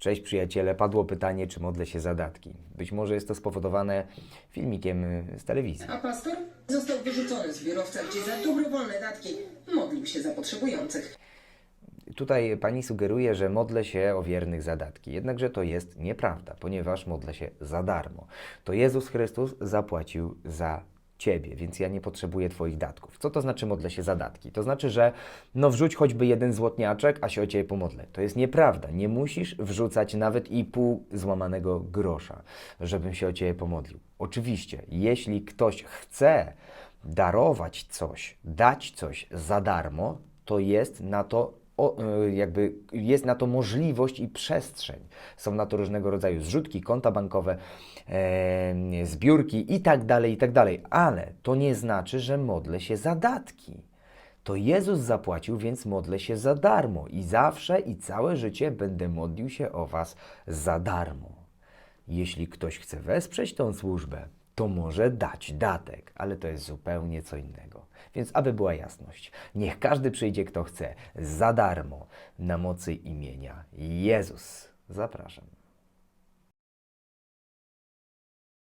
Cześć przyjaciele, padło pytanie, czy modlę się za datki. Być może jest to spowodowane filmikiem z telewizji. A pastor został wyrzucony z biurowca, gdzie za dobrowolne datki modlił się za potrzebujących. Tutaj pani sugeruje, że modlę się o wiernych za datki. Jednakże to jest nieprawda, ponieważ modlę się za darmo. To Jezus Chrystus zapłacił za ciebie, więc ja nie potrzebuję twoich datków. Co to znaczy modlę się za datki? To znaczy, że no wrzuć choćby jeden złotniaczek, a się o ciebie pomodlę. To jest nieprawda. Nie musisz wrzucać nawet i pół złamanego grosza, żebym się o ciebie pomodlił. Oczywiście, jeśli ktoś chce darować coś, dać coś za darmo, to jest na to o, e, jakby jest na to możliwość i przestrzeń. Są na to różnego rodzaju zrzutki, konta bankowe, e, zbiórki i tak dalej, i tak dalej. Ale to nie znaczy, że modlę się za datki. To Jezus zapłacił, więc modlę się za darmo i zawsze i całe życie będę modlił się o Was za darmo. Jeśli ktoś chce wesprzeć tą służbę, to może dać datek, ale to jest zupełnie co innego. Więc aby była jasność, niech każdy przyjdzie, kto chce, za darmo, na mocy imienia Jezus. Zapraszam.